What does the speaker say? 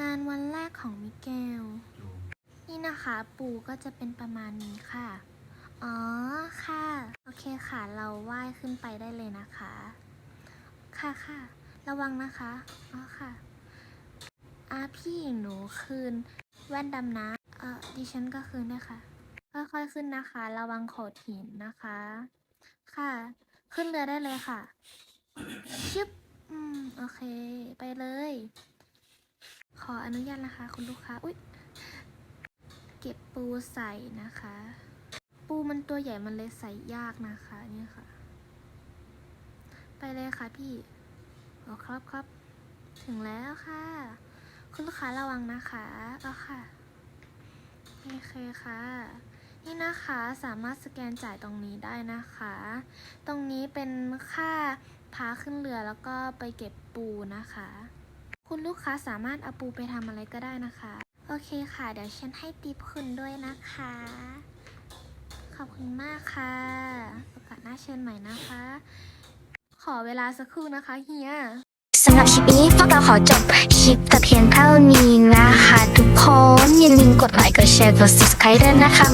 งานวันแรกของมิเกล นี่นะคะปูก็จะเป็นประมาณนี้ค่ะ อ๋อค่ะ โอเคค่ะ เราว่ายขึ้นไปได้เลยนะคะ ค่ะค่ะ ระวังนะคะ อ๋อค่ะอาพี่หนูคืน แว่นดำน้ำเออดิฉันก็คืนด้วยค่ะ ค่อยๆขึ้นนะคะ ระวังโขดหินนะคะ ค่ะ ขึ้นเรือได้เลยค่ะชึบอืม โอเค ไปเลย ขออนุญาตนะคะ คุณลูกค้า อุ๊ย เก็บปูใส่นะคะ ปูมันตัวใหญ่มันเลยใส่ยากนะคะนี่ค่ะ ไปเลยค่ะพี่โอ้ครับครับ ถึงแล้วค่ะ คุณลูกค้าระวังนะคะเอาค่ะโอเคค่ะ นี่นะคะสามารถสแกนจ่ายตรงนี้ได้นะคะ ตรงนี้เป็นค่าพาขึ้นเรือแล้วก็ไปเก็บปูนะคะ คุณลูกค้าสามารถเอาปูไปทำอะไรก็ได้นะคะ โอเคค่ะ เดี๋ยวฉันให้ติปคุณด้วยนะคะ ขอบคุณมากค่ะโอกาสหน้าเชิญใหม่นะคะ ขอเวลาสักครู่นะคะเฮียสำหรับคลิปนี้พวกเราขอจบคลิปแต่เพียงเท่านี้นะคะ ทุกคนอย่าลืมกดไลค์กดแชร์กด subscribe ด้วยนะคะ